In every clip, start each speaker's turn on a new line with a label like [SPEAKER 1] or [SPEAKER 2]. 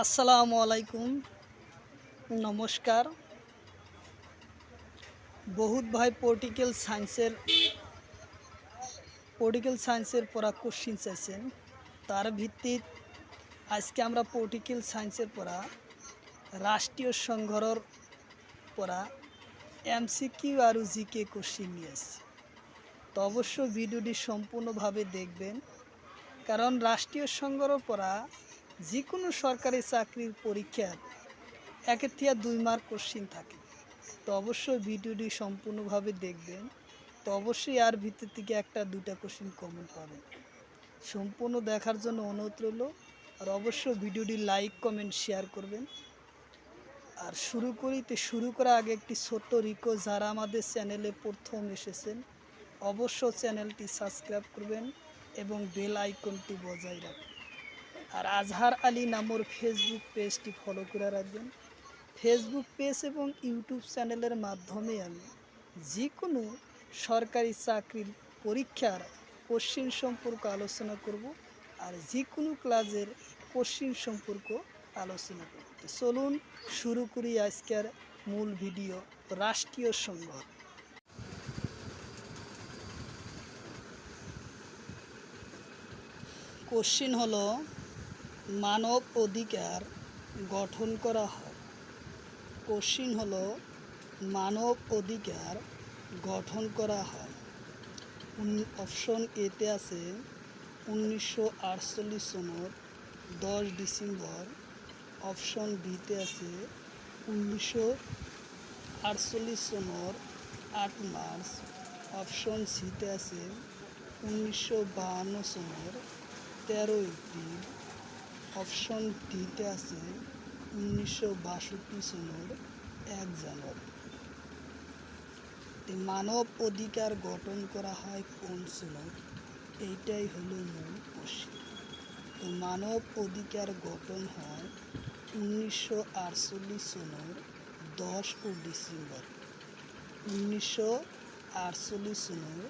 [SPEAKER 1] আসসালামু আলাইকুম। নমস্কার। বহুত ভাই পলিটিক্যাল সায়েন্সের পলিটিক্যাল সায়েন্সের পড়া কোশ্চিন চাইছেন। তার ভিত্তিত আজকে আমরা পলিটিক্যাল সায়েন্সের পড়া, রাষ্ট্রীয় সংঘরর পড়া এমসিকিউ আর জিকে কোশ্চিন নিয়ে এসেছি তো অবশ্য ভিডিওটি সম্পূর্ণভাবে দেখবেন। কারণ রাষ্ট্রীয় সংঘরর পড়া যে কোনো সরকারি চাকরির পরীক্ষার একের থেকে দুই মার্ক কোশ্চিন থাকে। তো অবশ্যই ভিডিওটি সম্পূর্ণভাবে দেখবেন। তো অবশ্যই আর ভিতর থেকে একটা দুটা কোশ্চিন কমন পাবেন। সম্পূর্ণ দেখার জন্য অনুরোধ রইল। আর অবশ্যই ভিডিওটি লাইক কমেন্ট শেয়ার করবেন। আর শুরু করি তো শুরু করার আগে একটি ছোট্ট রিকো যারা আমাদের চ্যানেলে প্রথম এসেছেন অবশ্য চ্যানেলটি সাবস্ক্রাইব করবেন এবং বেল আইকনটি বজায় রাখবেন। আর আজহার আলী নামর ফেসবুক পেজটি ফলো করে রাখবেন। ফেসবুক পেজ এবং ইউটিউব চ্যানেলের মাধ্যমে আমি যে কোনো সরকারি চাকরির পরীক্ষার কোশ্চিন সম্পর্ক আলোচনা করব আর যে কোনো ক্লাসের কোশ্চিন সম্পর্ক আলোচনা করব। চলুন শুরু করি আজকের মূল ভিডিও রাষ্ট্রীয় সংঘ কোশ্চিন হলো মানব অধিকার গঠন করা হয়। কোশ্চিন হলো, মানব অধিকার গঠন করা হয়। অপশন এতে আছে, উনিশশো আটচল্লিশ সনের দশ ডিসেম্বর। অপশন বিতে আছে, উনিশশো আটচল্লিশ সনের আট মার্চ। অপশন সিতে আছে, উনিশশো বাহান্ন সনের তেরো এপ্রিল। অপশন ডিতে আছে উনিশশো বাষট্টি সনের এক জানুয়ারি। মানব অধিকার গঠন করা হয় কোন সনত এইটাই হলো মূল প্রশ্ন। তো মানব অধিকার গঠন হয় উনিশশো আটচল্লিশ সনের দশ ও ডিসেম্বর। উনিশশো আটচল্লিশ সনের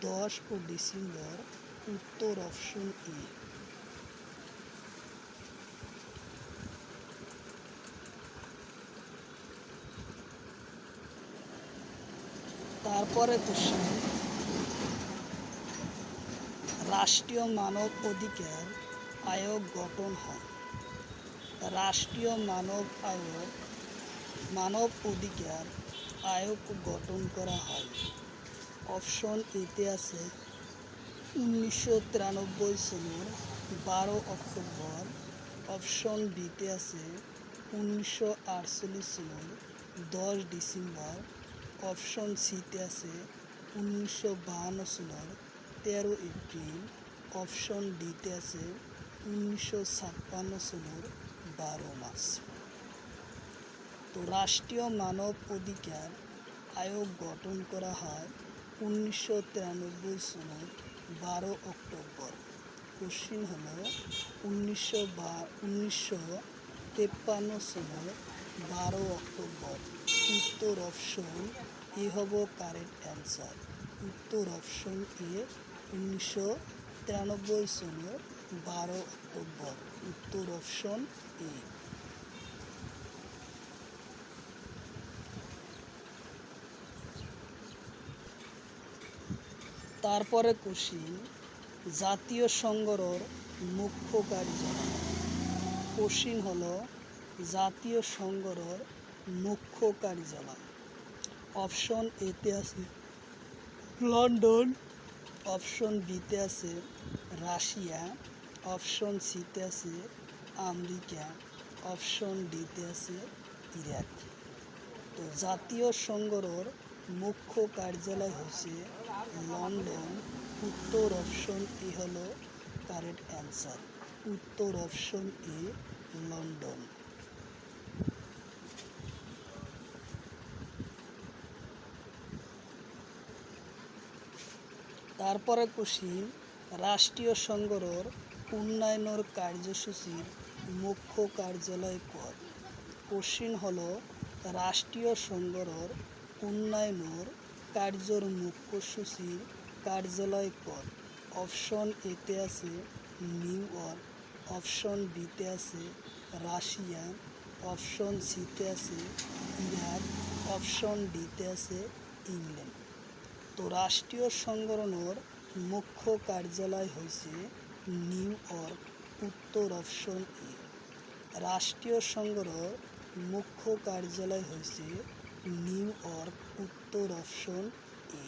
[SPEAKER 1] দশ ও ডিসেম্বর উত্তর অপশন এ। তারপরে কোশ্চেন রাষ্ট্রীয় মানব অধিকার আয়োগ গঠন হয়। রাষ্ট্রীয় মানব আয়োগ, মানব অধিকার আয়োগ গঠন করা হয়। অপশন এতে আছে, উনিশশো তিরানব্বই সনের বারো অক্টোবর। অপশন বিতে আছে, উনিশশো আটচল্লিশ সনের দশ ডিসেম্বর। অপশন সিতে আছে উনিশশো বাহান্ন সনের তেরো এপ্রিল। অপশন ডিতে আছে উনিশশো ছাপ্পান্ন সনের বারো মার্চ। তো রাষ্ট্রীয় মানব অধিকার আয়োগ গঠন করা হয় উনিশশো তিরানব্বই সনের বারো অক্টোবর। কোশ্চিন হলো উনিশশো বা উনিশশো তেপ্পান্ন সনের বারো অক্টোবর। উত্তর অপশন এ হব কারেক্ট অ্যান্সার। উত্তর অপশন এ উনিশশো তিরানব্বই সনের বারো অক্টোবর। উত্তর অপশন এ। তারপরে কোশ্চিন জাতীয় সংগ্রহর মুখ্য কার্যালয়। কোশ্চিন হলো, জাতীয় সংগ্রহর মুখ্য কার্যালয় অপশন এতে আছে লন্ডন, অপশন বিতে আছে রাশিয়া, অপশন সিতে আছে আমেরিকা, অপশন ডিতে আছে ইরাক। তো জাতীয় সংগ্রহর মুখ্য কার্যালয় হচ্ছে লন্ডন। উত্তর অপশন এ হলো কারেক্ট অ্যান্সার। উত্তর অপশন এ লন্ডন। তারপরে কোশ্চিন রাষ্ট্রীয় সংগ্রহর উন্নয়নের কার্যসূচির মুখ্য কার্যালয় কর কোশ্চিন হল, রাষ্ট্রীয় সংগ্রহর উন্নয়নের কার্যর মুখ্য সূচির কার্যালয় কর অপশন এতে আছে নিউ ইয়র্ক অপশন বিতে আছে রাশিয়া অপশন সিতে আছে ইরাক, অপশন ডিতে আছে ইংল্যান্ড। তো সংগঠনের মুখ্য কার্যালয় হয়েছে নিউ ইয়র্ক, উত্তর অপশন এ। রাষ্ট্রীয় সংগ্রহ মুখ্য কার্যালয় হয়েছে নিউ ইয়র্ক, উত্তর অপশন এ।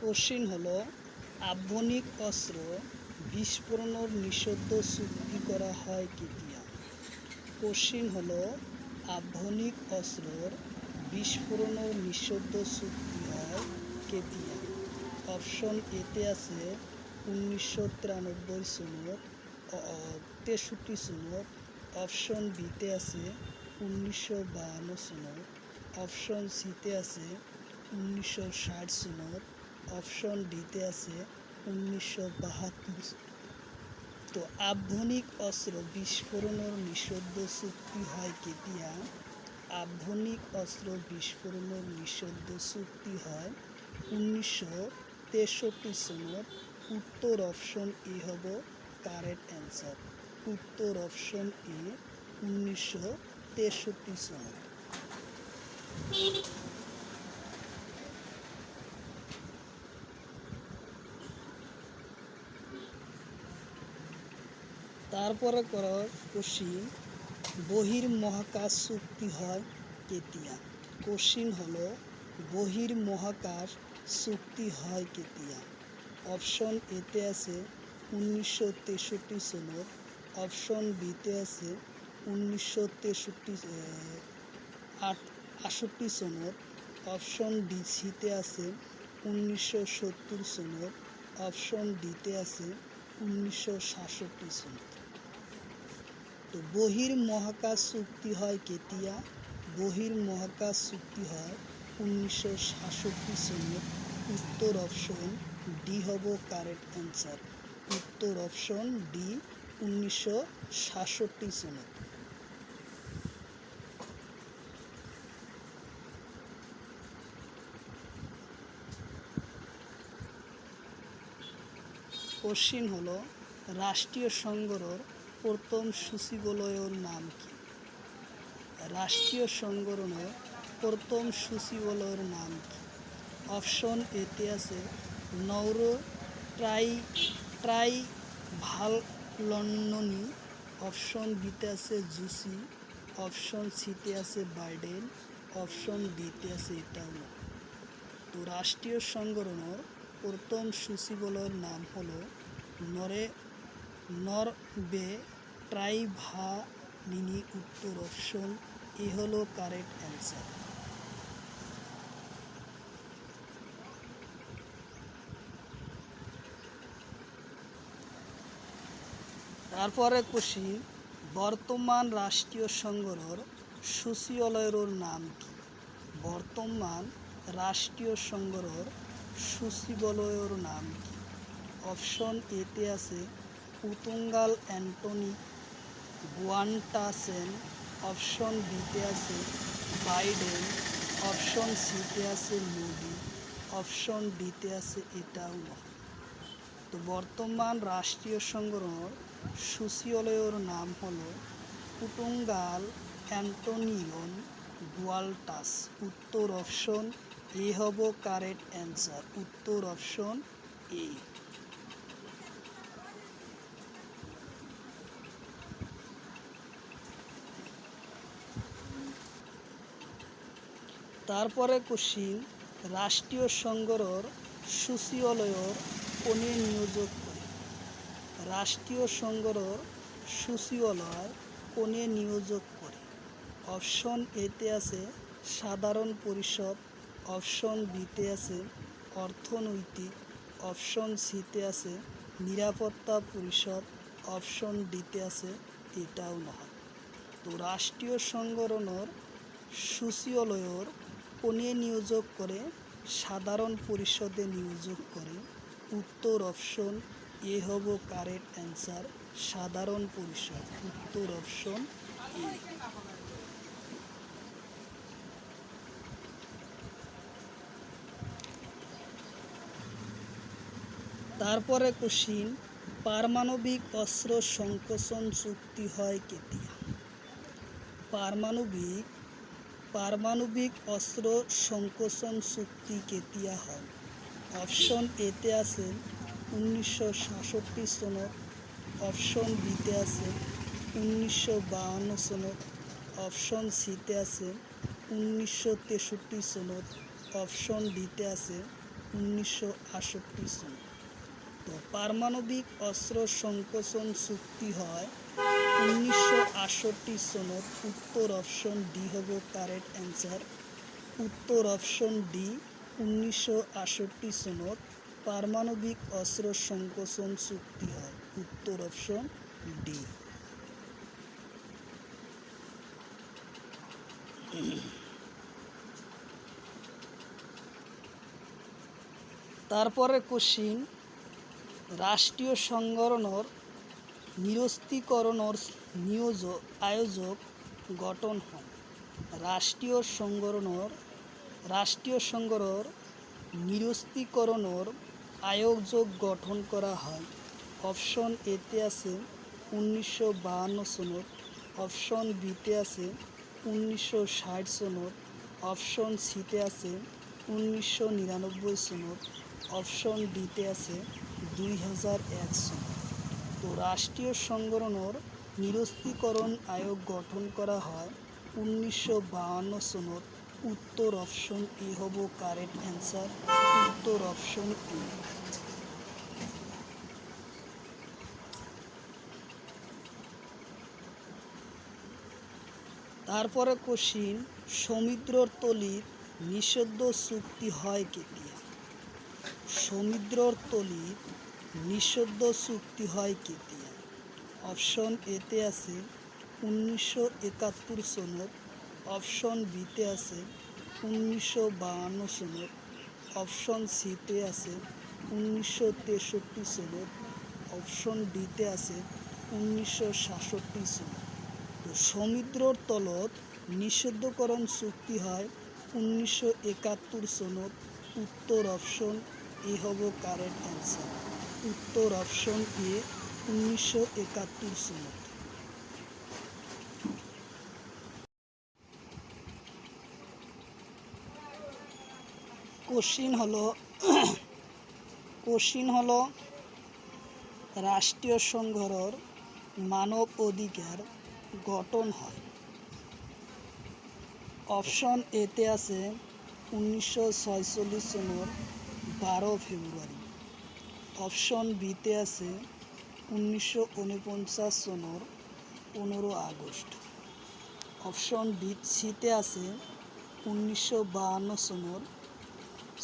[SPEAKER 1] কোশ্চিন হলো আভ্যনিক অস্ত্র বিস্ফোরণের নিষিদ্ধ চুক্তি করা হয় কেতিয়া? কোশ্চিন হল আভ্যনিক অস্ত্রর বিস্ফোরণের নিষিদ্ধ চুক্তি হয় কেতিয়া? অপশন এতে আছে উনিশশো তিরানব্বই সনত তেষট্টি সনত অপশন বিতে আছে উনিশশো বাহান্ন সনত অপশন সিতে আছে উনিশশো ষাট সনত অপশন ডিতে আছে উনিশশো বাহাত্তর তো আভ্যনিক অস্ত্র বিস্ফোরণের নিষিদ্ধ চুক্তি হয় কেতিয়া? আভ্যনিক অস্ত্র বিস্ফোরণের নিষিদ্ধ চুক্তি হয় উনিশশো তেষট্টি সনত উত্তর অপশন এ হব কারেক্ট অ্যান্সার। উত্তর অপশন এ উনিশশো তেষট্টি সনত তারপরে কর কোশ্চিন বহির মহাকাশ চুক্তি হয় কেতিয়া? কোশ্চিন হলো বহির মহাকাশ চুক্তি হয় কেতিয়া? অপশন এতে আছে উনিশশো তেষট্টি সনত অপশন বিতে আছে উনিশশো তেষট্টি আট আষট্টি সনত অপশন ডি সিতে আছে উনিশশো সত্তর সনত অপশন ডিতে আছে উনিশশো সাতষট্টি সনত তো বহির মহাকাশ চুক্তি হয় কেতিয়া? বহির মহাকাশ চুক্তি হয় উনিশশো সাতষট্টি সনত উত্তর অপশন ডি হব কারেক্ট অ্যান্সার। উত্তর অপশন ডি উনিশশো সাতষট্টি সনত কোশ্চিন হলো, রাষ্ট্রীয় সংগ্রহর প্রথম সূচিবলয়ের নাম কি? রাষ্ট্রীয় সংগঠনের প্রথম সূচিবলয়ের নাম কি? অপশন এতে আছে নৌর ট্রাই ট্রাই ভালো লন্ডনী, অপশন বিতে আছে জুসি, অপশন সিতে আছে বাইডেন, অপশন ডিতে আছে এটাও না তো রাষ্ট্রীয় সংগঠনের প্রথম সূচিবলয়ের নাম হলো নরে নরবে ট্রাইভালিনি উত্তর অপশন, এ হলো কারেক্ট অ্যান্সার তারপরে কোশ্চিন বর্তমান রাষ্ট্রীয় সংগ্রহর সূচিয়ালয়ের নাম কি? বর্তমান রাষ্ট্রীয় সংগ্রহর সূচিবলয়ের নাম কি? অপশন এতে আছে পুতুঙ্গাল অ্যান্টনি গুয়ান্টাসেন অপশন বিতে আছে, বাইডেন অপশন সিতে আছে মোদি অপশন ডিতে আছে, এটাও। তো বর্তমান রাষ্ট্রীয় সংগ্রহর সূচিয়ালয়ের নাম হল পুটুঙ্গাল অ্যান্টোনিয়ন গুয়াল্টাস। উত্তর অপশন এ হব কারেক্ট অ্যান্সার। উত্তর অপশন এ। তারপরে কোশ্চিন, রাষ্ট্রীয় সংগ্রহর সূচিয়ালয়ের কোনে নিয়োজক করে রাষ্ট্রীয় সংগ্রহর সূচিয়ালয় কোনে নিয়োজক করে। অপশন এতে আছে সাধারণ পরিষদ, অপশন বিতে আছে অর্থনৈতিক, অপশন সিতে আছে নিরাপত্তা পরিষদ, অপশন ডিতে আছে এটাও নয়। তো রাষ্ট্রীয় সংগঠনের সূচিয়ালয়ের কোনে নিয়োগ করে, সাধারণ পরিষদে নিয়োগ করে। উত্তর অপশন, এ হব কারেক্ট অ্যান্সার সাধারণ পরিষদ। উত্তর অপশন, এ। তারপরে কোশ্চিন পারমাণবিক অস্ত্র সংকোচন চুক্তি হয় কেতিয়া? পারমাণবিক পারমাণবিক অস্ত্র সংকোচন চুক্তি কেতিয়া হয়। অপশন এতে আছে উনিশশো সাতষট্টি সনত অপশন বিতে আছে উনিশশো বাহান্ন সনত অপশন সিতে আছে উনিশশো তেষট্টি সনত অপশন ডিতে আছে উনিশশো আটষট্টি সনত তো পারমাণবিক অস্ত্র সংকোচন চুক্তি হয় উনিশশো আটষট্টি সনত উত্তর অপশন ডি হব কারেক্ট অ্যান্সার। উত্তর অপশন ডি, উনিশশো আটষট্টি সনত পারমাণবিক অস্ত্র সংকোচন চুক্তি হয়। উত্তর অপশন ডি। তারপরে কোশ্চিন রাষ্ট্রীয় সংগঠনের নিরস্ত্রীকরণের নিয়োজক আয়োজক গঠন হয়। রাষ্ট্রীয় সংগঠনের, রাষ্ট্রীয় সংগ্রহর নিরস্ত্রীকরণের আয়োজক গঠন করা হয়। অপশন এতে আছে উনিশশো বাহান্ন সনত অপশন বিতে আছে উনিশশো ষাট সনত অপশন সিতে আছে উনিশশো নিরানব্বই সনত অপশন ডিতে আছে দুই হাজার এক সনত রাষ্ট্রীয় সংগঠনের নিরস্ত্রীকরণ আয়োগ গঠন করা হয় উনিশশো বাহান্ন সনত উত্তর অপশন এ হব কারেক্ট অ্যান্সার, উত্তর অপশন এ। তারপরে কোশ্চিন সমুদ্রর তলিত নিষিদ্ধ চুক্তি হয় কেতিয়া সমুদ্রর তলিত নিষিদ্ধ চুক্তি হয় কেতিয়া অপশন এতে আছে, উনিশশো একাত্তর সনত অপশন বিতে আছে, উনিশশো বাহান্ন সনত অপশন সিতে আছে, উনিশশো তেষট্টি সনত অপশন ডিতে আছে, উনিশশো সাতষট্টি সনত তো সমুদ্রর তলত নিষিদ্ধকরণ চুক্তি হয় উনিশশো একাত্তর সনত উত্তর অপশন এ হব কারেক্ট অ্যান্সার উত্তর অপশন এ উনিশশো একাত্তর সনত কোশ্চিন হলো কোশ্চিন হলো, রাষ্ট্রীয় সংঘর মানব অধিকার গঠন হয়। অপশন এতে আছে উনিশশো ছয়চল্লিশ সনের বারো ফেব্রুয়ারি। অপশন বিতে আছে উনিশশো উনপঞ্চাশ সনের পনেরো আগস্ট। অপশন বি সিতে আছে উনিশশো বাহান্ন সনের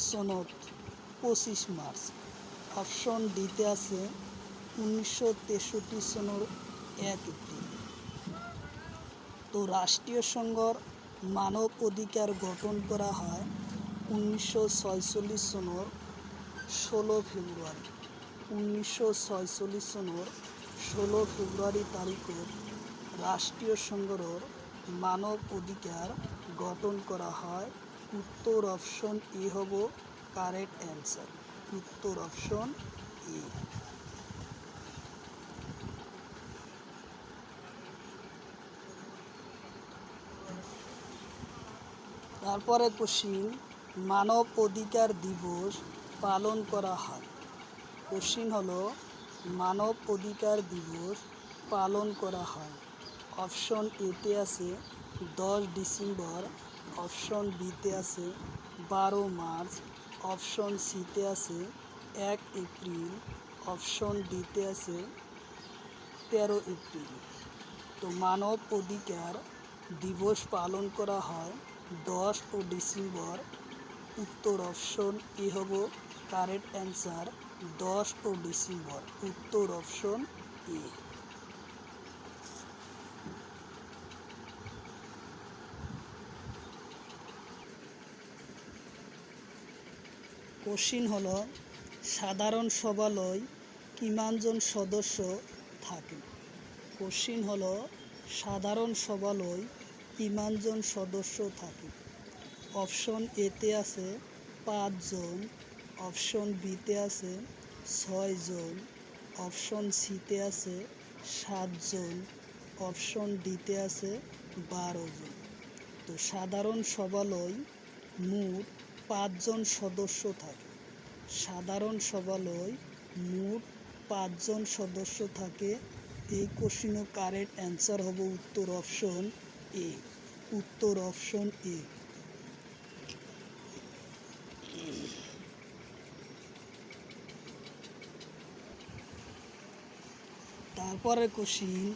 [SPEAKER 1] সনত পঁচিশ মার্চ। অপশন ডিতে আছে উনিশশো তেষট্টি সনের এক এপ্রিল। তো রাষ্ট্রীয় সংঘর মানব অধিকার গঠন করা হয় উনিশশো ছয়চল্লিশ সনের ষোলো ফেব্রুয়ারি। উনিশশো ছয়চল্লিশ সনের ষোলো ফেব্রুয়ারি তারিখে রাষ্ট্রীয় সংঘর মানব অধিকার গঠন করা হয়। উত্তর অপশন এ হব কারেক্ট অ্যান্সার। উত্তর অপশন এ। তারপরে কোশ্চিন মানব অধিকার দিবস পালন করা হয়। কোশ্চিন হলো, মানব অধিকার দিবস পালন করা হয়। অপশন এতে আছে, দশ ডিসেম্বর। অপশন বিতে আছে, বারো মার্চ। অপশন সিতে আছে, এক এপ্রিল। অপশন ডিতে আছে, তেরো এপ্রিল। তো মানব অধিকার দিবস পালন করা হয় দশ ও ডিসেম্বর। উত্তর অপশন এ হব, কারেক্ট অ্যান্সার। দশ ও ডিসেম্বর উত্তর অপশন এ। কোশ্চিন হল, সাধারণ সভালয় কিমানজন সদস্য থাকে? কোশ্চিন হল, সাধারণ সভালয় কিমানজন সদস্য থাকে? অপশন এতে আছে পাঁচজন অপশন বিতে আছে ছয়জন অপশন সিতে আছে সাতজন অপশন ডিতে আছে বারো জন তো সাধারণ সভালয় মোট পাঁচজন সদস্য থাকে। সাধারণ সভালয় মোট পাঁচজন সদস্য থাকে। এই কোশ্চিনও কারেক্ট অ্যান্সার হবে উত্তর অপশন এ উত্তর অপশন এ তারপরে কোশ্চিন,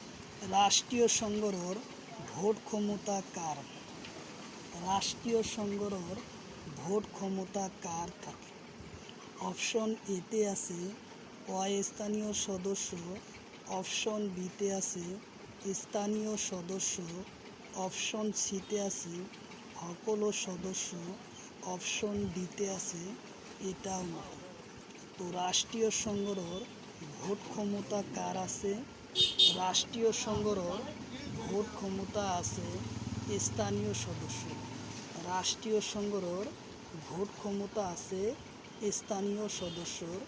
[SPEAKER 1] রাষ্ট্রীয় সংগ্রহর ভোট ক্ষমতা কার? রাষ্ট্রীয় সংগ্রহর ভোট ক্ষমতা কার থাকে? অপশন এতে আছে, অস্থানীয় সদস্য। অপশন বিতে আছে, স্থানীয় সদস্য। অপশন সিতে আছে, সকল সদস্য। অপশন ডিতে আছে, এটাও। তো রাষ্ট্রীয় সংগ্রহর ভোট ক্ষমতা কার আছে? রাষ্ট্রীয় সংগ্রহর ভোট ক্ষমতা আছে স্থানীয় সদস্য। রাষ্ট্রীয় সংগ্রহর ভোট ক্ষমতা আছে স্থানীয় সদস্যর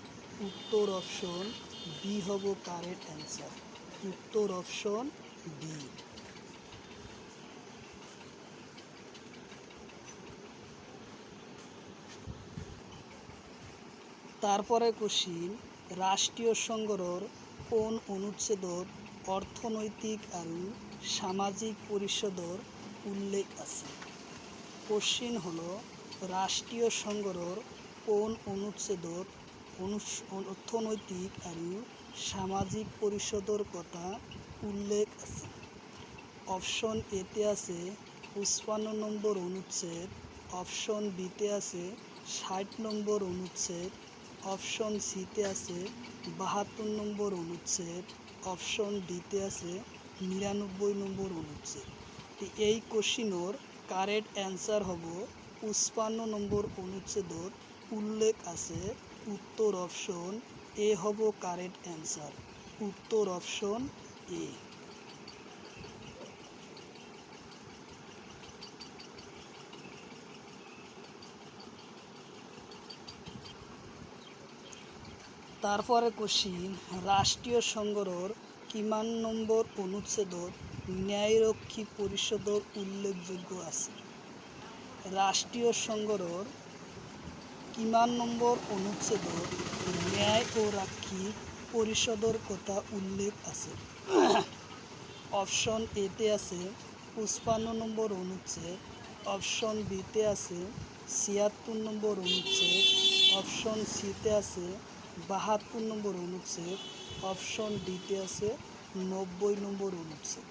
[SPEAKER 1] উত্তর অপশন বি হব কারেক্ট অ্যান্সার। উত্তর অপশন বি তারপরে কোশ্চিন রাষ্ট্রীয় সংগ্রহর কোন অনুচ্ছেদত অর্থনৈতিক আৰু সামাজিক পরিষদর উল্লেখ আছে? কোশ্চিন হলো, রাষ্ট্রীয় সংগ্রহর কোন অনুচ্ছেদত অনুস- অর্থনৈতিক আৰু সামাজিক পরিষদর কথা উল্লেখ আছে? অপশন এতে আছে পঁচপান্ন নম্বর অনুচ্ছেদ অপশন বিতে আছে ষাট নম্বর অনুচ্ছেদ অপশন সিতে আছে বাহাত্তর নম্বর অনুচ্ছেদ, অপশন ডিতে আছে নিরানব্বই নম্বর অনুচ্ছেদ। এই কোশ্চিনর কারেক্ট অ্যান্সার হব পঁচপান্ন নম্বর অনুচ্ছেদত উল্লেখ আছে উত্তর অপশন এ হব কারেক্ট অ্যান্সার। উত্তর অপশন এ। তারপরে কোশ্চিন, রাষ্ট্রীয় সংগ্রহর কিমান নম্বর অনুচ্ছেদত ন্যায়রক্ষী পরিষদর উল্লেখযোগ্য আছে। রাষ্ট্রীয় সংগ্রহর কিমান নম্বর অনুচ্ছেদত ন্যায় ও রাক্ষী পরিষদর কথা উল্লেখ আছে। অপশন এতে আছে পঁচপান্ন নম্বর অনুচ্ছেদ, অপশন বিতে আছে ছিয়াত্তর নম্বর অনুচ্ছেদ, অপশন সিতে আছে বাহাত্তর নম্বর অনুচ্ছেদ, অপশন ডিতে আছে নব্বই নম্বর অনুচ্ছেদ।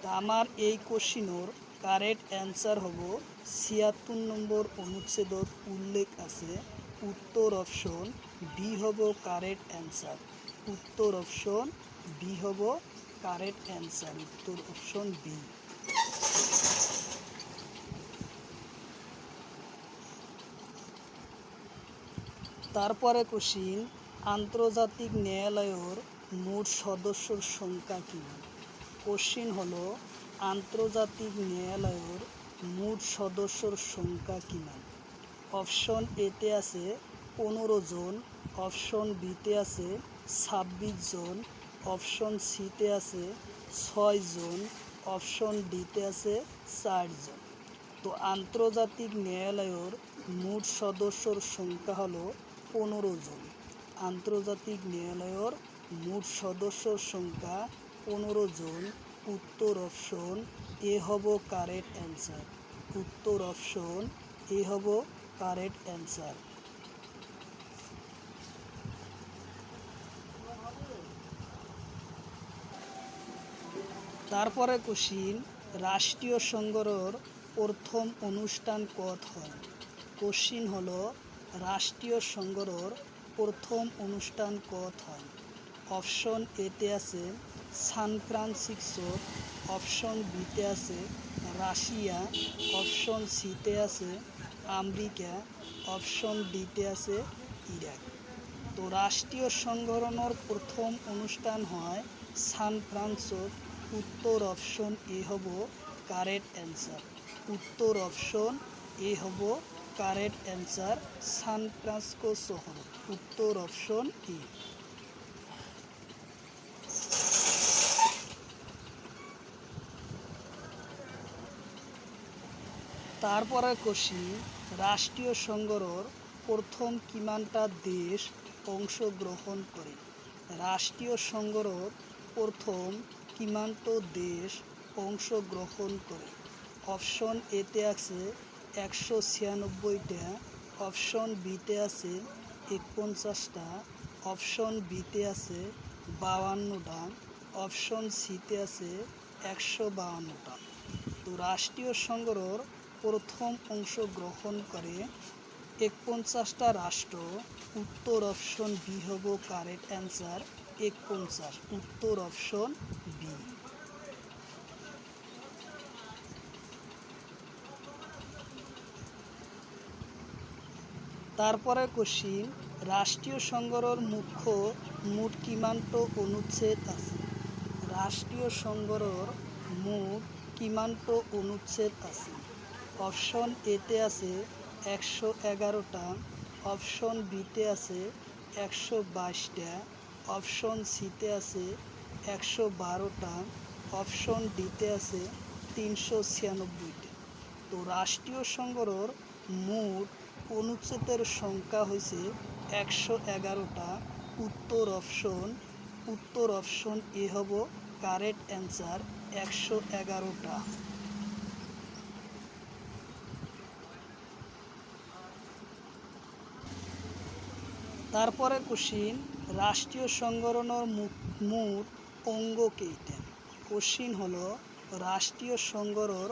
[SPEAKER 1] তা আমার এই কোশ্চিনর কারেক্ট অ্যান্সার হব ছিয়াত্তর নম্বর অনুচ্ছেদত উল্লেখ আছে উত্তর অপশন বি হব কারেক্ট অ্যান্সার। উত্তর অপশন বি হব কারেক্ট অ্যান্সার, উত্তর অপশন বি তারপরে কোশ্চিন আন্তর্জাতিক ন্যায়ালয়ের মোট সদস্যর সংখ্যা কী? কোশ্চিন হলো আন্তর্জাতিক ন্যায়ালয়ের মোট সদস্যর সংখ্যা কিমান? অপশন এতে আছে পনেরো জন, অপশন বিতে আছে ছাব্বিশ জন, অপশন সিতে আছে ছয় জন, অপশন ডিতে আছে চারজন তো আন্তর্জাতিক ন্যায়ালয়ের মোট সদস্যর সংখ্যা হলো পনেরো জন। আন্তর্জাতিক ন্যায়ালয়ের মোট সদস্যর সংখ্যা পনেরো জন। উত্তর অপশন, এ হব কারেক্ট অ্যান্সার। উত্তর অপশন, এ হব কারেক্ট অ্যান্সার। তারপরে কোশ্চিন রাষ্ট্রীয় সংগ্রহর প্রথম অনুষ্ঠান কত হয়? কোশ্চিন হলো রাষ্ট্রীয় সংগ্রহর প্রথম অনুষ্ঠান হয়? অপশন এতে আছে সান ফ্রান্সিসকো অপশন বিতে আছে রাশিয়া, অপশন সিতে আছে আমেরিকা, অপশন ডিতে আছে ইরাক। তো রাষ্ট্রীয় সংগঠনের প্রথম অনুষ্ঠান হয় সান ফ্রান্সোর। উত্তর অপশন এ হব কারেক্ট অ্যান্সার। উত্তর অপশন এ হব কারেক্ট অ্যান্সার সান ফ্রান্সকো শহর। উত্তর অপশন ই তারপরে কষি রাষ্ট্রীয় সংগ্রহর প্রথম কিমানটা দেশ অংশগ্রহণ করে। রাষ্ট্রীয় সংগ্রহর প্রথম কিমান্ত দেশ অংশগ্রহণ করে। অপশন এতে আছে একশো ছিয়ানব্বইটা অপশন বিতে আছে একপঞ্চাশটা, অপশন বিতে আছে বাউান্নটা, অপশন সিতে আছে একশো বাউান্নটা। তো রাষ্ট্রীয় সংগ্রহর প্রথম অংশগ্রহণ করে একপঞ্চাশটা রাষ্ট্র, উত্তর অপশন বি হব কারেক্ট অ্যান্সার একপঞ্চাশ, উত্তর অপশন বি তারপরে কোশ্চিন, রাষ্ট্রীয় সংগ্রহর মুখ্য মোট কিমান্ত অনুচ্ছেদ আছে। রাষ্ট্রীয় সংগ্রহর মোট কিমান্ত অনুচ্ছেদ আছে। অপশন এতে আছে একশো এগারোটা, অপশন বিতে আছে একশো বাইশটা, অপশন সিতে আছে একশো বারোটা, অপশন ডিতে আছে তিনশো ছিয়ানব্বইটা। তো রাষ্ট্রীয় সংগ্রহর মোট অনুচ্ছেদের সংখ্যা হয়েছে একশো এগারোটা। উত্তর অপশন উত্তর অপশন এ হব কারেক্ট অ্যান্সার একশো এগারোটা। তারপরে কোশ্চিন, রাষ্ট্রীয় সংগঠনের মোট অঙ্গ কেইটা কোশ্চিন হলো, রাষ্ট্রীয় সংগ্রহর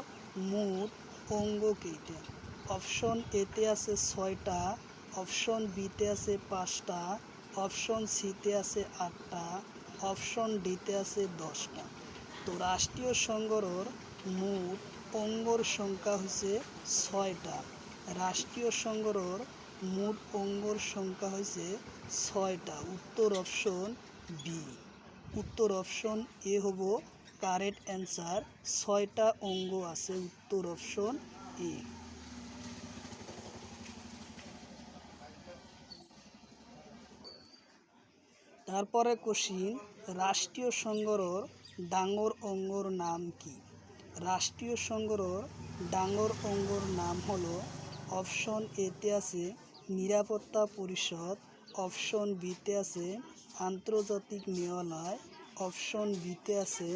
[SPEAKER 1] মোট অঙ্গ কেইটা অপশন এতে আছে ছয়টা, অপশন বিতে আছে পাঁচটা, অপশন সিতে আছে আটটা, অপশন ডিতে আছে দশটা। তো রাষ্ট্রীয় সংগ্রহর মোট অঙ্গর সংখ্যা হচ্ছে ছয়টা। রাষ্ট্রীয় সংগ্রহর মোট অঙ্গর সংখ্যা হয়েছে ছয়টা। উত্তর অপশন বি উত্তর অপশন এ হব কারেক্ট অ্যান্সার ছয়টা অঙ্গ আছে। উত্তর অপশন এ তারপরে কোশ্চিন রাষ্ট্রীয় সংগ্রহর ডাঙর অঙ্গর নাম কি? রাষ্ট্রীয় সংগ্রহর ডাঙর অঙ্গর নাম হল অপশন এতে আছে নিরাপত্তা পরিষদ, অপশন বিতে আছে আন্তর্জাতিক ন্যায়ালয়, অপশন বিতে আছে